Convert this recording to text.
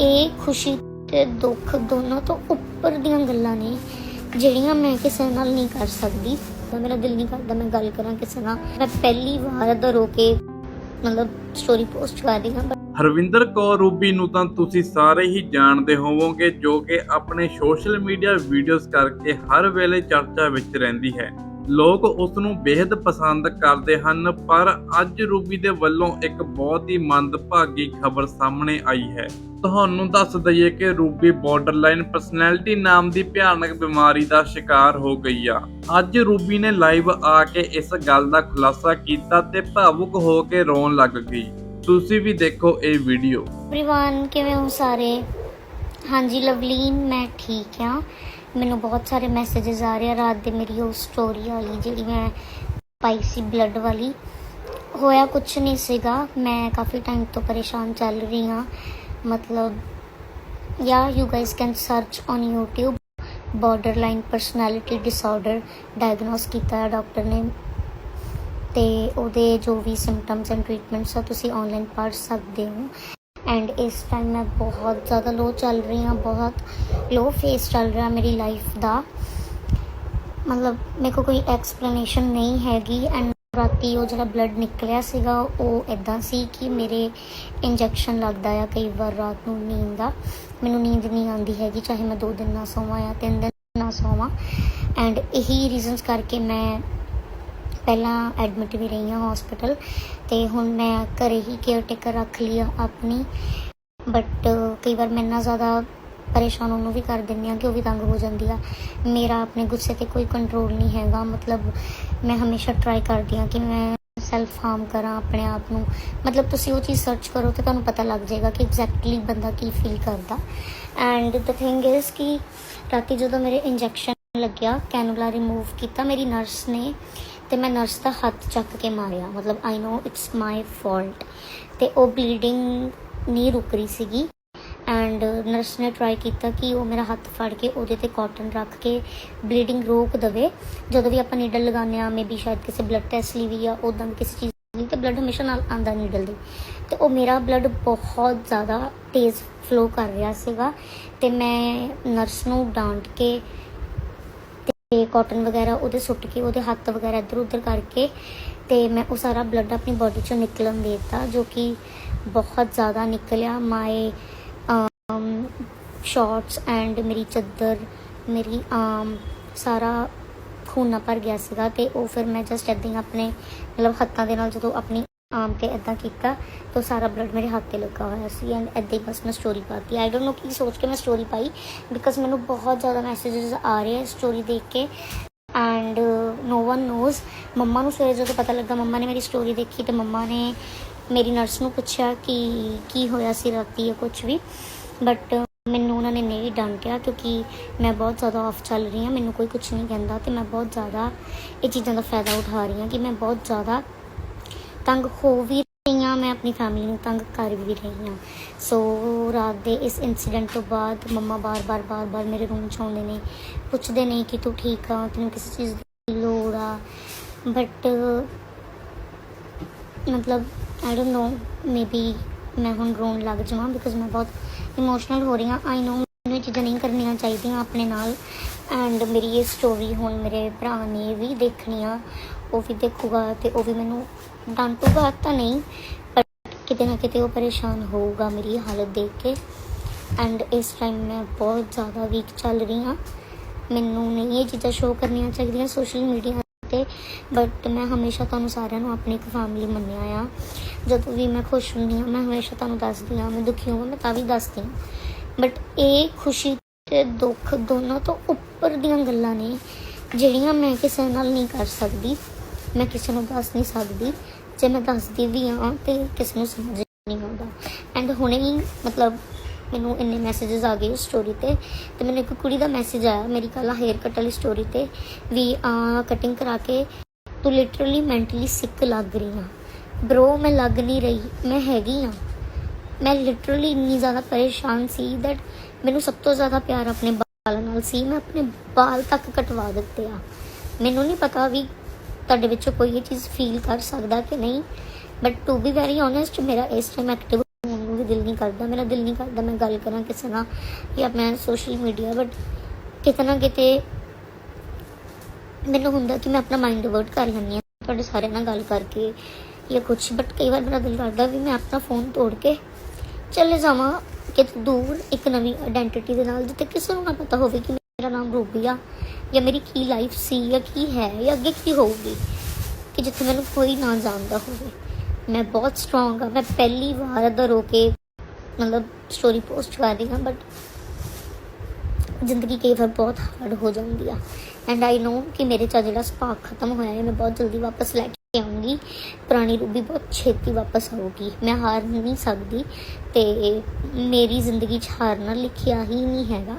ਇਹ ਖੁਸ਼ੀ ਤੇ ਦੁੱਖ ਦੋਨੋਂ ਤੋਂ ਉੱਪਰ ਦੀਆਂ ਗੱਲਾਂ ਨੇ, ਜਿਹੜੀਆਂ ਮੈਂ ਕਿਸੇ ਨਾਲ ਨਹੀਂ ਕਰ ਸਕਦੀ। ਮੇਰਾ ਦਿਲ ਨਹੀਂ ਕਰਦਾ ਮੈਂ ਗੱਲ ਕਰਾਂ ਕਿਸੇ ਨਾਲ। ਮੈਂ ਪਹਿਲੀ ਵਾਰ ਦਾ ਰੋ ਕੇ, ਮਤਲਬ ਸਟੋਰੀ ਪੋਸਟ ਕਰ ਰਹੀ ਹਾਂ ਹਰਵਿੰਦਰ ਕੌਰ ਰੂਬੀ ਨੂੰ ਤਾਂ ਤੁਸੀਂ ਸਾਰੇ ਹੀ ਜਾਣਦੇ ਹੋਵੋਗੇ, ਜੋ ਕਿ ਆਪਣੇ ਸੋਸ਼ਲ ਮੀਡੀਆ ਵੀਡੀਓਜ਼ ਕਰਕੇ ਹਰ ਵੇਲੇ ਚਰਚਾ ਵਿੱਚ ਰਹਿੰਦੀ ਹੈ। ਲੋਕ ਉਸ ਨੂੰ ਬੇहद ਪਸੰਦ ਕਰਦੇ ਹਨ, ਪਰ ਅੱਜ ਰੂਬੀ ਦੇ ਵੱਲੋਂ ਇੱਕ ਬਹੁਤ ਹੀ ਮੰਦਭਾਗੀ ਖਬਰ ਸਾਹਮਣੇ ਆਈ ਹੈ। ਤੁਹਾਨੂੰ ਦੱਸ ਦਈਏ ਕਿ ਰੂਬੀ ਬਾਰਡਰਲਾਈਨ ਪਰਸਨੈਲਿਟੀ ਨਾਮ ਦੀ ਭਿਆਨਕ ਬਿਮਾਰੀ ਦਾ ਸ਼ਿਕਾਰ ਹੋ ਗਈ ਆ। ਅੱਜ ਰੂਬੀ ਨੇ ਲਾਈਵ ਆ ਕੇ ਇਸ ਗੱਲ ਦਾ ਖੁਲਾਸਾ ਕੀਤਾ ਤੇ ਭਾਵੁਕ ਹੋ ਕੇ ਰੋਣ ਲੱਗ ਗਈ। ਤੁਸੀਂ ਵੀ ਦੇਖੋ ਇਹ ਵੀਡੀਓ ਪ੍ਰਿਵਾਨ ਕਿਵੇਂ ਹੋ ਸਾਰੇ? ਹਾਂਜੀ, ਲਵਲੀਨ, ਮੈਂ ਠੀਕ ਆ ਮੈਨੂੰ ਬਹੁਤ ਸਾਰੇ ਮੈਸੇजेस ਆ ਰਹੇ ਆ ਰਾਤ ਦੇ ਮੇਰੀ ਉਹ ਸਟੋਰੀ ਵਾਲੀ ਜਿਹੜੀ ਮੈਂ ਪਾਈ ਸੀ ਬਲੱਡ ਵਾਲੀ, ਹੋਇਆ ਕੁਝ ਨਹੀਂ ਸੀਗਾ। ਮੈਂ ਕਾਫੀ ਟਾਈਮ ਤੋਂ ਪਰੇਸ਼ਾਨ ਚੱਲ ਰਹੀ ਹਾਂ। ਮਤਲਬ ਯਾ you guys can search on YouTube borderline personality disorder diagnose ਕੀਤਾ ਹੈ ਡਾਕਟਰ ਨੇ। ਤੇ ਉਹਦੇ ਜੋ ਵੀ ਸਿੰਪਟਮਸ ਐਂਡ ਟ੍ਰੀਟਮੈਂਟਸ ਆ, ਤੁਸੀਂ ਆਨਲਾਈਨ ਪੜ੍ਹ ਸਕਦੇ ਹੋ। ਐਂਡ ਇਸ ਟਾਈਮ ਮੈਂ ਬਹੁਤ ਜ਼ਿਆਦਾ ਲੋ ਚੱਲ ਰਹੀ ਹਾਂ, ਬਹੁਤ ਲੋ ਫੇਸ ਚੱਲ ਰਿਹਾ ਮੇਰੀ ਲਾਈਫ ਦਾ। ਮਤਲਬ ਮੇਰੇ ਕੋਲ ਕੋਈ ਐਕਸਪਲੇਨੇਸ਼ਨ ਨਹੀਂ ਹੈਗੀ ਐਂਡ ਰਾਤੀ ਉਹ ਜਿਹੜਾ ਬਲੱਡ ਨਿਕਲਿਆ ਸੀਗਾ, ਉਹ ਇਦਾਂ ਸੀ ਕਿ ਮੇਰੇ ਇੰਜੈਕਸ਼ਨ ਲੱਗਦਾ ਆ ਕਈ ਵਾਰ ਰਾਤ ਨੂੰ ਨੀਂਦ ਦਾ। ਮੈਨੂੰ ਨੀਂਦ ਨਹੀਂ ਆਉਂਦੀ ਹੈਗੀ, ਚਾਹੇ ਮੈਂ 2 ਦਿਨ ਨਾ ਸੋਵਾਂ ਜਾਂ 3 ਦਿਨ ਨਾ ਸੋਵਾਂ। ਐਂਡ ਇਹੀ ਰੀਜ਼ਨਸ ਕਰਕੇ ਮੈਂ ਪਹਿਲਾਂ ਐਡਮਿਟ ਵੀ ਰਹੀ ਹਾਂ ਹਸਪੀਟਲ ਤੇ ਹੁਣ ਮੈਂ ਘਰੇ ਹੀ ਕੇਅਰ ਟੇਕਰ ਰੱਖ ਲਈ ਆ ਆਪਣੀ। ਬਟ ਕਈ ਵਾਰ ਮੈਂ ਇੰਨਾ ਜ਼ਿਆਦਾ ਪਰੇਸ਼ਾਨ ਉਹਨੂੰ ਵੀ ਕਰ ਦਿੰਦੀ ਆ ਕਿ ਉਹ ਵੀ ਤੰਗ ਹੋ ਜਾਂਦੀ ਆ। ਮੇਰਾ ਆਪਣੇ ਗੁੱਸੇ ਤੇ ਕੋਈ ਕੰਟਰੋਲ ਨਹੀਂ ਹੈਗਾ। ਮਤਲਬ ਮੈਂ ਹਮੇਸ਼ਾ ਟਰਾਈ ਕਰਦੀ ਆ ਕਿ ਮੈਂ ਸੈਲਫ ਹਾਰਮ ਕਰਾਂ ਆਪਣੇ ਆਪ ਨੂੰ। ਮਤਲਬ ਤੁਸੀਂ ਉਹ ਚੀਜ਼ ਸਰਚ ਕਰੋ ਤੇ ਤੁਹਾਨੂੰ ਪਤਾ ਲੱਗ ਜਾਏਗਾ ਕਿ ਐਗਜ਼ੈਕਟਲੀ ਬੰਦਾ ਕੀ ਫੀਲ ਕਰਦਾ। ਐਂਡ ਦ ਥਿੰਗ ਇਜ਼ ਕਿ ਰਾਤੀ ਜਦੋਂ ਮੇਰੇ ਇੰਜੈਕਸ਼ਨ ਲੱਗਿਆ ਕੈਨੂਲਾ ਰਿਮੂਵ ਕੀਤਾ, ਮੇਰੀ ਨਰਸ ਨੇ ਤੇ ਮੈਂ ਨਰਸ ਦਾ ਹੱਥ ਚੱਕ ਕੇ ਮਾਰਿਆ। ਮਤਲਬ ਆਈ نو ਇਟਸ ਮਾਈ ਫਾਲਟ ਤੇ ਉਹ ਬਲੀਡਿੰਗ ਨਹੀਂ ਰੁਕ ਰਹੀ ਸੀਗੀ। ਐਂਡ ਨਰਸ ਨੇ ਟਰਾਈ ਕੀਤਾ ਕਿ ਉਹ ਮੇਰਾ ਹੱਥ ਫੜ ਕੇ ਉਹਦੇ ਤੇ ਕਾਟਨ ਰੱਖ ਕੇ ਬਲੀਡਿੰਗ ਰੋਕ ਦਵੇ। ਜਦੋਂ ਵੀ ਆਪਾਂ ਨੀਡਲ ਲਗਾਉਂਦੇ ਆ ਮੇਬੀ ਸ਼ਾਇਦ ਕਿਸੇ ਬਲੱਡ ਟੈਸਟ ਲਈ ਵੀ ਆ ਉਦਾਂ ਵੀ ਕਿਸੇ ਚੀਜ਼ ਲਈ, ਤੇ ਬਲੱਡ ਹਮੇਸ਼ਾ ਨਾਲ ਆਂਦਾ ਨੀਡਲ ਦੀ। ਤੇ ਉਹ ਮੇਰਾ ਬਲੱਡ ਬਹੁਤ ਜ਼ਿਆਦਾ ਤੇਜ਼ ਫਲੋ ਕਰ ਰਿਹਾ ਸੀਗਾ। ਤੇ ਮੈਂ ਨਰਸ ਨੂੰ ਡਾਂਟ ਕੇ ਕਾਟਨ ਵਗੈਰਾ ਉਹਦੇ ਸੁੱਟ ਕੇ, ਉਹਦੇ ਹੱਥ ਵਗੈਰਾ ਇੱਧਰ ਉੱਧਰ ਕਰਕੇ ਤੇ ਮੈਂ ਉਹ ਸਾਰਾ ਬਲੱਡ ਆਪਣੀ ਬਾਡੀ ਚੋਂ ਨਿਕਲਣ ਦੇ ਦਿੱਤਾ, ਜੋ ਕਿ ਬਹੁਤ ਜ਼ਿਆਦਾ ਨਿਕਲਿਆ। ਮਾਈ ਸ਼ਾਰਟਸ ਐਂਡ ਮੇਰੀ ਚੱਦਰ, ਮੇਰੀ ਆਮ ਸਾਰਾ ਖੂਨ ਨਾਲ ਭਰ ਗਿਆ ਸੀਗਾ ਤੇ ਉਹ ਫਿਰ ਮੈਂ ਜਸਟ ਏਦਾਂ ਹੀ ਆਪਣੇ, ਮਤਲਬ ਹੱਥਾਂ ਦੇ ਨਾਲ ਜਦੋਂ ਆਪਣੀ ਆਮ ਤੇ ਏਦਾਂ ਕੀਤਾ ਤਾਂ ਸਾਰਾ ਬਲੱਡ ਮੇਰੇ ਹੱਥ ਤੇ ਲੱਗਾ ਹੋਇਆ ਸੀ ਐਂਡ ਏਦਾਂ ਹੀ ਬਸ ਮੈਂ ਸਟੋਰੀ ਪਾਤੀ। ਆਈ ਡੋਨਟ ਨੋ ਕੀ ਸੋਚ ਕੇ ਮੈਂ ਸਟੋਰੀ ਪਾਈ ਬਿਕਾਜ਼ ਮੈਨੂੰ ਬਹੁਤ ਜ਼ਿਆਦਾ ਮੈਸੇजेस ਆ ਰਹੇ ਹੈ ਸਟੋਰੀ ਦੇਖ ਕੇ। And no one knows mumma ਨੂੰ ਸਵੇਰੇ ਜਦੋਂ ਪਤਾ ਲੱਗਾ ਮੰਮਾ ਨੇ ਮੇਰੀ ਸਟੋਰੀ ਦੇਖੀ ਤੇ ਮੰਮਾ ਨੇ ਮੇਰੀ ਨਰਸ ਨੂੰ ਪੁੱਛਿਆ ਕਿ ਕੀ ਹੋਇਆ ਸੀ ਰਾਤੀ ਜਾਂ ਕੁਝ ਵੀ। ਬਟ uh, ਮੈਨੂੰ ਉਹਨਾਂ ਨੇ ਨਹੀਂ ਡਾਂਟਿਆ ਕਿਉਂਕਿ ਮੈਂ ਬਹੁਤ ਜ਼ਿਆਦਾ ਆਫ ਚੱਲ ਰਹੀ ਹਾਂ। ਮੈਨੂੰ ਕੋਈ ਕੁਝ ਨਹੀਂ ਕਹਿੰਦਾ ਤੇ ਮੈਂ ਬਹੁਤ ਜ਼ਿਆਦਾ ਇਹ ਚੀਜ਼ਾਂ ਦਾ ਫਾਇਦਾ ਉਠਾ ਰਹੀ ਹਾਂ ਕਿ ਮੈਂ ਬਹੁਤ ਜ਼ਿਆਦਾ ਤੰਗ ਹੋ ਵੀ ਰਹੀ ਹਾਂ, ਮੈਂ ਆਪਣੀ ਫੈਮਿਲੀ ਨੂੰ ਤੰਗ ਕਰ ਵੀ ਰਹੀ ਹਾਂ। ਸੋ ਰਾਤ ਦੇ ਇਸ ਇਨਸੀਡੈਂਟ ਤੋਂ ਬਾਅਦ ਮੰਮਾ ਬਾਰ-ਬਾਰ ਬਾਰ-ਬਾਰ ਮੇਰੇ ਰੂਮ 'ਚ ਆਉਂਦੇ ਨੇ, ਪੁੱਛਦੇ ਨੇ ਕਿ ਤੂੰ ਠੀਕ ਆ, ਤੈਨੂੰ ਕਿਸੇ ਚੀਜ਼ ਦੀ ਲੋੜ ਆ। ਬਟ ਮਤਲਬ ਆਈ ਡੋਨਟ ਨੋ ਮੇਬੀ ਮੈਂ ਹੁਣ ਰੋਣ ਲੱਗ ਜਾਵਾਂ ਬਿਕਾਜ਼ ਮੈਂ ਬਹੁਤ ਇਮੋਸ਼ਨਲ ਹੋ ਰਹੀ ਹਾਂ ਆਈ ਨੋ ਇਹ ਚੀਜ਼ਾਂ ਨਹੀਂ ਕਰਨੀਆਂ ਚਾਹੀਦੀਆਂ ਆਪਣੇ ਨਾਲ। ਐਂਡ ਮੇਰੀ ਇਹ ਸਟੋਰੀ ਹੁਣ ਮੇਰੇ ਭਰਾ ਨੇ ਵੀ ਦੇਖਣੀ ਆ ਉਹ ਵੀ ਦੇਖੂਗਾ ਤੇ ਉਹ ਵੀ ਮੈਨੂੰ ਡਾਂਟੂਗਾ ਤਾਂ ਨਹੀਂ, ਪਰ ਕਿਤੇ ਨਾ ਕਿਤੇ ਉਹ ਪਰੇਸ਼ਾਨ ਹੋਊਗਾ ਮੇਰੀ ਹਾਲਤ ਦੇਖ ਕੇ। ਐਂਡ ਇਸ ਟਾਈਮ ਮੈਂ ਬਹੁਤ ਜ਼ਿਆਦਾ ਵੀਕ ਚੱਲ ਰਹੀ ਹਾਂ। ਮੈਨੂੰ ਨਹੀਂ ਇਹ ਚੀਜ਼ਾਂ ਸ਼ੋਅ ਕਰਨੀਆਂ ਚਾਹੀਦੀਆਂ ਸੋਸ਼ਲ ਮੀਡੀਆ ਤੇ। ਬਟ ਮੈਂ ਹਮੇਸ਼ਾ ਤੁਹਾਨੂੰ ਸਾਰਿਆਂ ਨੂੰ ਆਪਣੀ ਇੱਕ ਫੈਮਿਲੀ ਮੰਨਿਆ ਆ। ਜਦੋਂ ਵੀ ਮੈਂ ਖੁਸ਼ ਹੁੰਦੀ ਹਾਂ, ਮੈਂ ਹਮੇਸ਼ਾ ਤੁਹਾਨੂੰ ਦੱਸਦੀ ਹਾਂ, ਮੈਂ ਦੁਖੀ ਹੋਵਾਂ, ਮੈਂ ਤਾਂ ਵੀ ਦੱਸਦੀ ਹਾਂ। ਬਟ ਇਹ ਖੁਸ਼ੀ ਤੇ ਦੁੱਖ ਦੋਨੋਂ ਤੋਂ ਉੱਪਰ ਦੀਆਂ ਗੱਲਾਂ ਨੇ, ਜਿਹੜੀਆਂ ਮੈਂ ਕਿਸੇ ਨਾਲ ਨਹੀਂ ਕਰ ਸਕਦੀ, ਮੈਂ ਕਿਸੇ ਨੂੰ ਦੱਸ ਨਹੀਂ ਸਕਦੀ, ਜੇ ਮੈਂ ਦੱਸਦੀ ਵੀ ਹਾਂ ਤੇ ਕਿਸੇ ਨੂੰ ਸਮਝ ਨਹੀਂ ਆਉਂਦਾ। ਐਂਡ ਹੁਣੇ ਹੀ ਮਤਲਬ ਮੈਨੂੰ ਇੰਨੇ ਮੈਸੇजेस ਆ ਗਏ ਸਟੋਰੀ ਤੇ ਤੇ ਮੈਨੂੰ ਇੱਕ ਕੁੜੀ ਦਾ ਮੈਸੇਜ ਆਇਆ, ਮੇਰੀ ਕੱਲ ਹੇਅਰ ਕਟ ਵਾਲੀ ਸਟੋਰੀ ਤੇ, ਵੀ ਆ ਕਟਿੰਗ ਕਰਾ ਕੇ ਤੂੰ ਲਿਟਰਲੀ ਮੈਂਟਲੀ ਸਿੱਕ ਲੱਗ ਰਹੀ ਆ। ਬ్రో ਮੈਂ ਲੱਗ ਨਹੀਂ ਰਹੀ, ਮੈਂ ਹੈਗੀ ਆ। ਮੈਂ ਲਿਟਰਲੀ ਇੰਨੀ ਜ਼ਿਆਦਾ ਪਰੇਸ਼ਾਨ ਸੀ ਦੈਟ ਮੈਨੂੰ ਸਭ ਤੋਂ ਜ਼ਿਆਦਾ ਪਿਆਰ ਆਪਣੇ ਬਾਲਾਂ ਨਾਲ ਸੀ। ਮੈਂ ਆਪਣੇ ਬਾਲ ਤੱਕ ਕਟਵਾ ਦਿੱਤੇ ਆ। ਮੈਨੂੰ ਨਹੀਂ ਪਤਾ ਵੀ ਤੁਹਾਡੇ ਵਿੱਚੋਂ ਕੋਈ ਇਹ ਚੀਜ਼ ਫੀਲ ਕਰ ਸਕਦਾ ਕਿ ਨਹੀਂ। But to be very honest ਮੇਰਾ ਇਸ ਟਾਈਮ ਐਕਟਿਵ ਹੋਣ ਨੂੰ ਵੀ ਦਿਲ ਨਹੀਂ ਕਰਦਾ। ਮੇਰਾ ਦਿਲ ਨਹੀਂ ਕਰਦਾ ਮੈਂ ਗੱਲ ਕਰਾਂ ਕਿਸੇ ਨਾਲ ਜਾਂ ਮੈਂ ਸੋਸ਼ਲ ਮੀਡੀਆ ਬਟ ਕਿਤੇ ਨਾ ਕਿਤੇ ਮੈਨੂੰ ਹੁੰਦਾ ਕਿ ਮੈਂ ਆਪਣਾ ਮਾਈਂਡ ਡਿਵਰਟ ਕਰ ਲੈਂਦੀ ਹਾਂ, ਤੁਹਾਡੇ ਸਾਰਿਆਂ ਨਾਲ ਗੱਲ ਕਰਕੇ ਜਾਂ ਕੁਝ ਬਟ ਕਈ ਵਾਰ ਮੇਰਾ ਦਿਲ ਕਰਦਾ ਵੀ ਮੈਂ ਆਪਣਾ ਫੋਨ ਤੋੜ ਕੇ ਚਲੇ ਜਾਵਾਂ ਕਿਤੇ ਦੂਰ ਇੱਕ ਨਵੀਂ ਆਇਡੈਂਟੀਟੀ ਦੇ ਨਾਲ, ਜਿੱਥੇ ਕਿਸੇ ਨੂੰ ਨਾ ਪਤਾ ਹੋਵੇ ਕਿ ਮੇਰਾ ਨਾਮ ਰੂਬੀ ਆ ਜਾਂ ਮੇਰੀ ਕੀ ਲਾਈਫ ਸੀ ਜਾਂ ਕੀ ਹੈ ਜਾਂ ਅੱਗੇ ਕੀ ਹੋਊਗੀ, ਕਿ ਜਿੱਥੇ ਮੈਨੂੰ ਕੋਈ ਨਾ ਜਾਣਦਾ ਹੋਵੇ। ਮੈਂ ਬਹੁਤ ਸਟਰੋਂਗ ਆ ਮੈਂ ਪਹਿਲੀ ਵਾਰ ਅੰਦਰ ਹੋ ਕੇ ਮਤਲਬ ਸਟੋਰੀ ਪੋਸਟ ਕਰ ਰਹੀ ਹਾਂ ਬਟ ਜ਼ਿੰਦਗੀ ਕਈ ਵਾਰ ਬਹੁਤ ਹਾਰਡ ਹੋ ਜਾਂਦੀ ਆ। ਐਂਡ ਆਈ ਨੋ ਕਿ ਮੇਰੇ ਚ ਜਿਹੜਾ ਸਪਾਰਕ ਖਤਮ ਹੋਇਆ ਹੈ, ਮੈਂ ਬਹੁਤ ਜਲਦੀ ਵਾਪਸ ਲੈ ਕੇ ਆਉਂਗੀ। ਪੁਰਾਣੀ ਰੂਬੀ ਬਹੁਤ ਛੇਤੀ ਵਾਪਸ ਆਊਗੀ। ਮੈਂ ਹਾਰ ਨਹੀਂ ਸਕਦੀ ਤੇ ਮੇਰੀ ਜ਼ਿੰਦਗੀ 'ਚ ਹਾਰਨਾ ਲਿਖਿਆ ਹੀ ਨਹੀਂ ਹੈਗਾ।